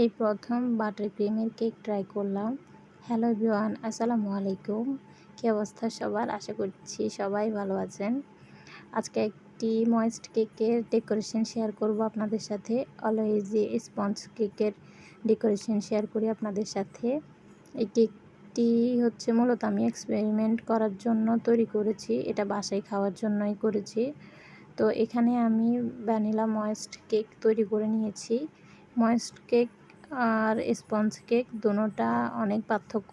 এই প্রথম বাটার ক্রিমের কেক ট্রাই করলাম। হ্যালো এভরিওয়ান আসসালামু আলাইকুম। কী অবস্থা সবার? আশা করছি সবাই ভালো আছেন। আজকে একটি ময়েস্ট কেকের ডেকোরেশন শেয়ার করব আপনাদের সাথে। অলওয়েজ স্পঞ্জ কেকের ডেকোরেশন শেয়ার করি আপনাদের সাথে। এই কেকটি হচ্ছে মূলত আমি এক্সপেরিমেন্ট করার জন্য তৈরি করেছি। এটা বাসায় খাওয়ার জন্যই করেছি। তো এখানে আমি ভ্যানিলা ময়েস্ট কেক তৈরি করে নিয়েছি। ময়েস্ট কেক আর স্পঞ্জ কেক দুটোটা অনেক পার্থক্য।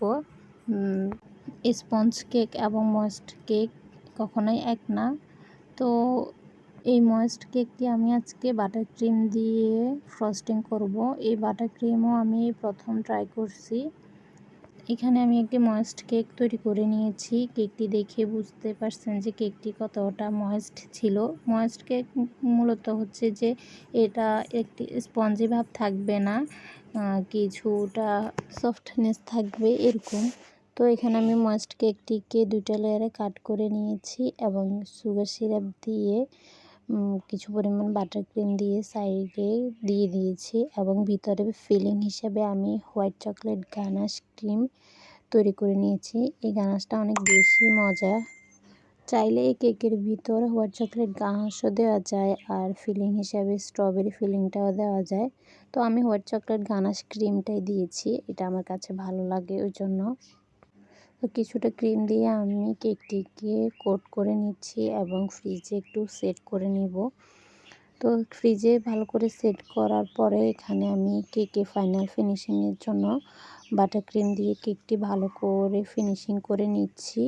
স্পঞ্জ কেক এবং ময়েস্ট কেক কখনোই এক না। তো এই ময়েস্ট কেকটি আমি আজকে বাটার ক্রিম দিয়ে ফ্রস্টিং করব। এই বাটার ক্রিমও আমি প্রথম ট্রাই করছি। এখানে আমি একটি ময়েস্ট কেক তৈরি করে নিয়েছি। কেকটি দেখে বুঝতে পারছেন যে কেকটি কতটা ময়েস্ট ছিল। ময়েস্ট কেক মূলত হচ্ছে যে এটা একটি স্পঞ্জি ভাব থাকবে না কিছুটা সফটনেস থাকবে এরকম। তো এখানে আমি ময়েস্ট কেকটিকে দুইটা লেয়ারে কাট করে নিয়েছি এবং সুগার সিরাপ দিয়ে কিছু পরিমাণ বাটার ক্রিম দিয়ে সাইডে দিয়ে দিয়েছি এবং ভিতরে ফিলিং হিসেবে আমি হোয়াইট চকলেট গানাশ ক্রিম তৈরি করে নিয়েছি। এই গানাশটা অনেক বেশি মজা। চাইলে এই কেকের ভিতর হোয়াইট চকলেট গানাশও দেওয়া যায় আর ফিলিং হিসাবে স্ট্রবেরি ফিলিংটাও দেওয়া যায়। তো আমি হোয়াইট চকলেট গানাশ ক্রিমটাই দিয়েছি। এটা আমার কাছে ভালো লাগে ওই জন্য। তো কিছুটা ক্রিম দিয়ে আমি কেকটিকে কোট করে নিচ্ছি এবং ফ্রিজে একটু সেট করে নিব। তো ফ্রিজে ভালো করে সেট করার পরে এখানে আমি কেকে ফাইনাল ফিনিশিংয়ের জন্য বাটার ক্রিম দিয়ে কেকটি ভালো করে ফিনিশিং করে নিচ্ছি।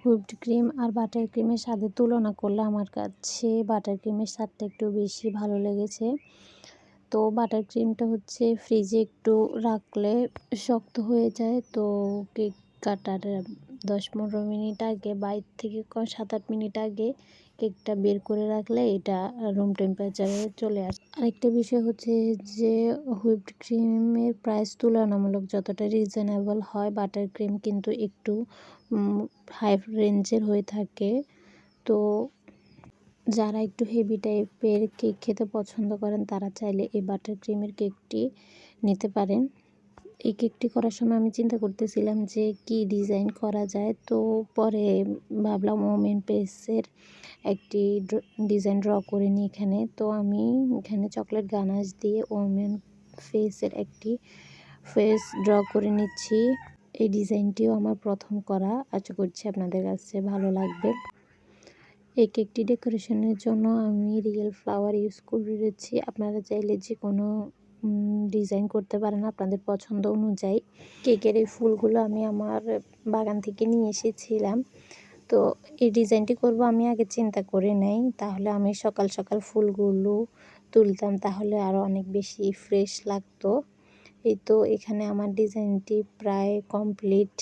হুইপড ক্রিম আর বাটার ক্রিমের স্বাদের তুলনা করলে আমার কাছে বাটার ক্রিমের স্বাদটা একটু বেশি ভালো লেগেছে। তো বাটার ক্রিমটা হচ্ছে ফ্রিজে একটু রাখলে শক্ত হয়ে যায়। তো কেক কাটার দশ পনেরো মিনিট আগে বাইর থেকে সাত আট মিনিট আগে কেকটা বের করে রাখলে এটা রুম টেম্পারেচারে চলে আসে। আরেকটা বিষয় হচ্ছে যে হুইপড ক্রিমের প্রাইস তুলনামূলক যতটা রিজনেবল হয় বাটার ক্রিম কিন্তু একটু হাই রেঞ্জের হয়ে থাকে। তো যারা একটু হেভি টাইপের কেক খেতে পছন্দ করেন, তারা চাইলে এই বাটার ক্রিমের কেকটি নিতে পারেন। এই কেকটি করার সময় আমি চিন্তা করতেছিলাম যে কি ডিজাইন করা যায়। তো পরে ভাবলাম ওমেন পেসের একটি ডিজাইন ড্র করে নিই এখানে। তো আমি এখানে চকলেট গানাশ দিয়ে ওমেন ফেসের একটি ফেস ড্র করে নিচ্ছি। এই ডিজাইনটিও আমার প্রথম করা। আশা করছি আপনাদের কাছে ভালো লাগবে। এই কেকটি ডেকোরেশনের জন্য আমি রিয়েল ফ্লাওয়ার ইউজ করেছি। আপনারা চাইলে যে কোনো ডিজাইন করতে পারেন আপনাদের পছন্দ অনুযায়ী। কেকের এই ফুলগুলো আমি আমার বাগান থেকে নিয়ে এসেছিলাম। তো এই ডিজাইনটি করব আমি আগে চিন্তা করে নেই। তাহলে আমি সকাল সকাল ফুলগুলো তুলতাম, তাহলে আরও অনেক বেশি ফ্রেশ লাগতো। এই তো এখানে আমার ডিজাইনটি প্রায় কমপ্লিট।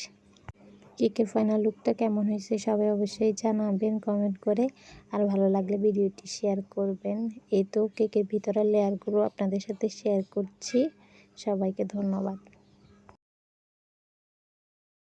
কেকের ফাইনাল লুকটা কেমন হয়েছে সবাই অবশ্যই জানাবেন কমেন্ট করে। আর ভালো লাগলে ভিডিওটি শেয়ার করবেন। এই তো কেকের ভিতরের লেয়ারগুলো আপনাদের সাথে শেয়ার করছি। সবাইকে ধন্যবাদ।